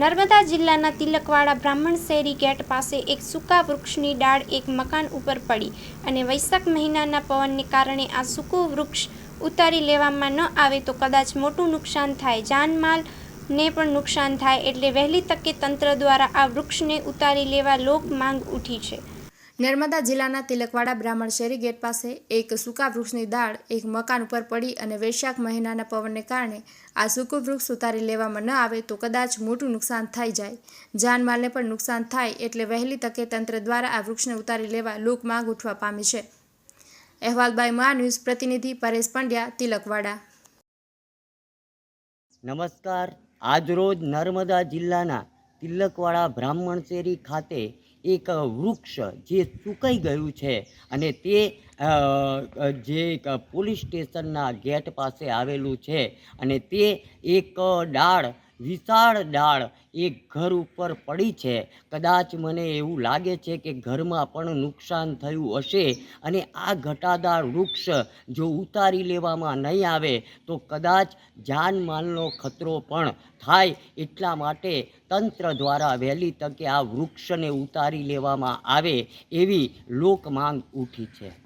નર્મદા જિલ્લાના તિલકવાડા બ્રાહ્મણ શેરી ગેટ પાસે એક સૂકા વૃક્ષની ડાળ એક મકાન ઉપર પડી અને વૈશાખ મહિનાના પવનને કારણે આ સૂકું વૃક્ષ ઉતારી લેવામાં ન આવે તો કદાચ મોટું નુકસાન થાય. જાનમાલને પણ નુકસાન થાય એટલે વહેલી તકે તંત્ર દ્વારા આ વૃક્ષને ઉતારી લેવા લોક માંગ ઉઠી છે. નર્મદા જિલ્લાના તિલકવાડા બ્રાહ્મણ શેરી ગેટ પાસે એક સૂકા વૃક્ષની દાળ, એક મકાન ઉપર પડી અને વૈશાખ મહિનાના પવનને કારણે આ સૂકું વૃક્ષ ઉતારી લેવામાં ન આવે તો કદાચ મોટું નુકસાન થઈ જાય. જાનમાલને પણ નુકસાન થાય એટલે વહેલી તકે તંત્ર દ્વારા આ વૃક્ષને ઉતારી લેવા લોક માંગ ઉઠવા પામી છે. અહેવાલ બાય મા ન્યૂઝ પ્રતિનિધિ પરેશ પંડ્યા, તિલકવાડા. નમસ્કાર. આજરોજ નર્મદા જિલ્લાના તિલકવાડા બ્રાહ્મણ શેરી ખાતે એક વૃક્ષ જે સુકાઈ ગયું છે અને તે જે પોલીસ સ્ટેશનના ગેટ પાસે આવેલું છે અને તે એક ડાળ વિશાળ ડાળ એ ઘર ઉપર પડી છે. કદાચ મને એવું લાગે છે કે ઘરમાં પણ નુકસાન થયું હશે અને આ ઘટાદાર વૃક્ષ જો ઉતારી લેવામાં નહીં આવે, તો કદાચ જાનમાલનો ખતરો પણ થાય. એટલા માટે તંત્ર દ્વારા વહેલી તકે આ વૃક્ષને ઉતારી લેવામાં આવે એવી લોક માંગ ઉઠી છે.